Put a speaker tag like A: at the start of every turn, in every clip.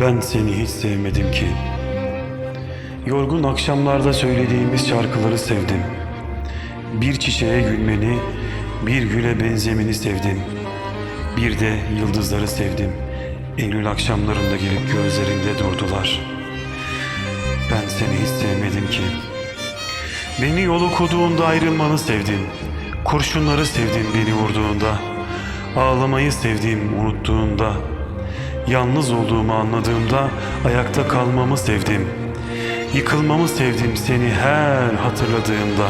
A: Ben seni hiç sevmedim ki. Yorgun akşamlarda söylediğimiz şarkıları sevdim. Bir çiçeğe gülmeni, bir güle benzemeni sevdim. Bir de yıldızları sevdim. Eylül akşamlarında gelip gözlerinde durdular. Ben seni hiç sevmedim ki. Beni yol okuduğunda ayrılmanı sevdim. Kurşunları sevdim beni vurduğunda. Ağlamayı sevdim unuttuğunda. Yalnız olduğumu anladığımda ayakta kalmamı sevdim. Yıkılmamı sevdim seni her hatırladığımda.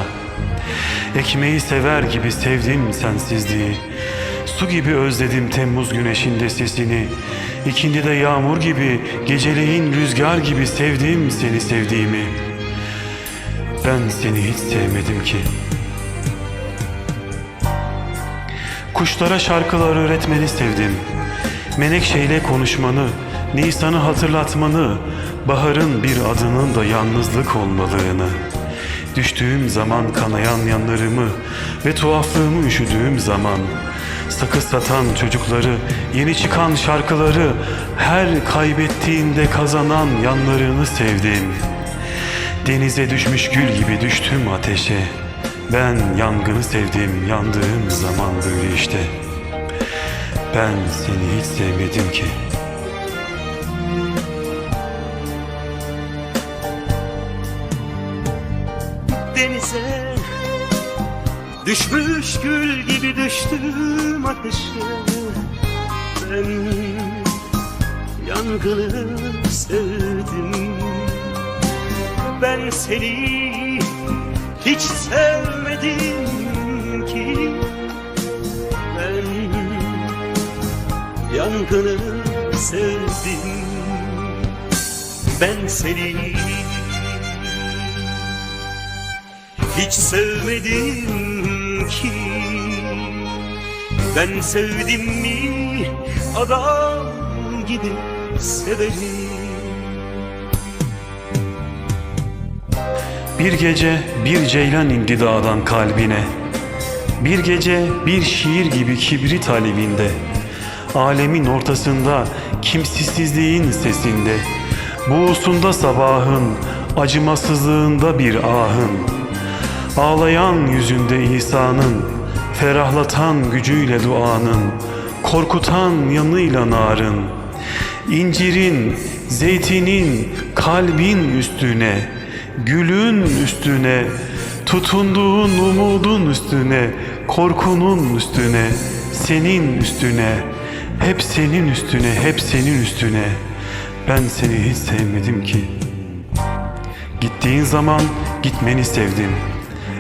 A: Ekmeği sever gibi sevdim sensizliği. Su gibi özledim Temmuz güneşinde sesini. İkindi de yağmur gibi, geceleyin rüzgar gibi sevdim seni sevdiğimi. Ben seni hiç sevmedim ki. Kuşlara şarkılar öğretmeni sevdim. Menekşeyle konuşmanı, Nisan'ı hatırlatmanı, baharın bir adının da yalnızlık olmalığını. Düştüğüm zaman kanayan yanlarımı ve tuhaflığımı üşüdüğüm zaman sakız satan çocukları, yeni çıkan şarkıları, her kaybettiğinde kazanan yanlarını sevdim. Denize düşmüş gül gibi düştüm ateşe. Ben yangını sevdim, yandığım zaman böyle işte. Ben seni hiç sevmedim ki.
B: denize Düşmüş gül gibi düştüm ateşe. Ben yangını sevdim. Ben seni hiç sevmedim yangını sevdim Ben seni hiç sevmedim ki Ben sevdim mi adam gibi severim
A: Bir gece bir ceylan indi dağdan kalbine. Bir gece bir şiir gibi kibrit alevinde. Alemin ortasında kimsesizliğin sesinde. Buğusunda sabahın, acımasızlığında bir ahın. Ağlayan yüzünde İsa'nın, ferahlatan gücüyle duanın, korkutan yanıyla narın. İncirin, zeytinin, kalbin üstüne, gülün üstüne, tutunduğun umudun üstüne, korkunun üstüne, senin üstüne, hep senin üstüne, hep senin üstüne. Ben seni hiç sevmedim ki. Gittiğin zaman gitmeni sevdim.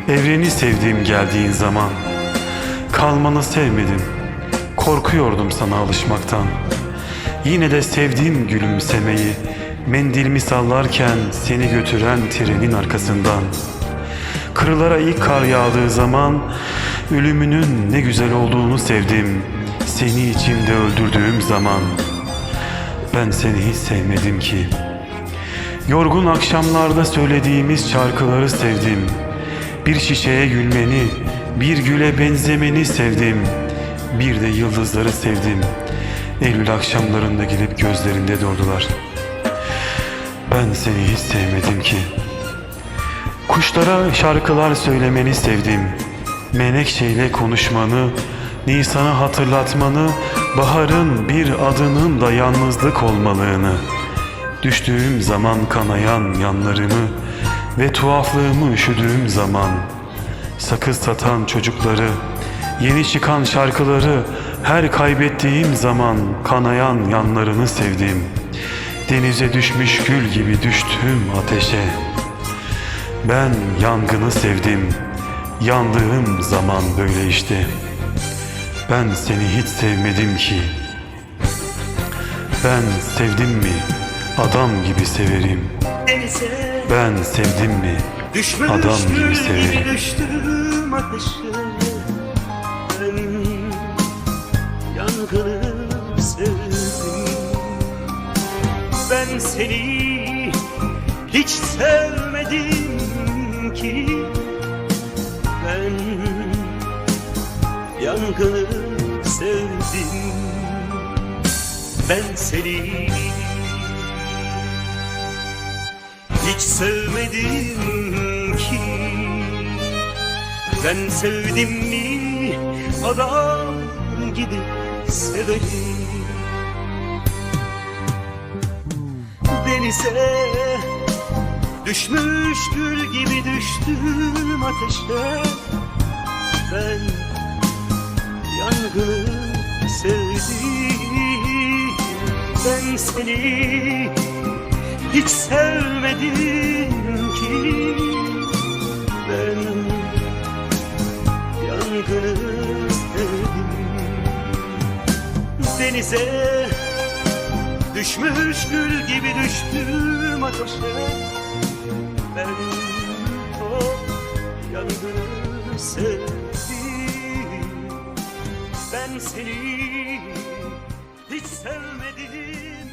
A: Evreni sevdim geldiğin zaman. Kalmanı sevmedim. Korkuyordum sana alışmaktan. Yine de sevdim gülümsemeyi. Mendilimi sallarken seni götüren trenin arkasından. Kırılara ilk kar yağdığı zaman ölümünün ne güzel olduğunu sevdim. Seni içimde öldürdüğüm zaman ben seni hiç sevmedim ki. Yorgun akşamlarda söylediğimiz şarkıları sevdim. Bir çiçeğe gülmeni, bir güle benzemeni sevdim. Bir de yıldızları sevdim. Eylül akşamlarında gelip gözlerinde durdular. Ben seni hiç sevmedim ki. Kuşlara şarkılar söylemeni sevdim. Menekşeyle konuşmanı, Nisan'ı hatırlatmanı, baharın bir adının da yalnızlık olmalığını. Düştüğüm zaman kanayan yanlarımı ve tuhaflığımı üşüdüğüm zaman sakız satan çocukları, yeni çıkan şarkıları her kaybettiğim zaman kanayan yanlarını sevdim. Denize düşmüş gül gibi düştüm ateşe. Ben yangını sevdim. Yandığım zaman böyle işte. Ben seni hiç sevmedim ki. Ben sevdim mi adam gibi severim. Ben sevdim mi adam gibi severim.
B: gibi düştüm ateşe Ben yangını sevdim Ben seni hiç sevmedim ki Ben yangını sevdim Ben seni. Hiç sevmedim ki. Ben sevdim mi? Adam gibi severim Denize düşmüş gül gibi düştüm ateşe. Ben yangını sevdim Ben seni hiç sevmedim ki. Ben yangını sevdim. Denize düşmüş gül gibi düştüm ateşe. Ben o yangını sevdim seni. Hiç sevmedim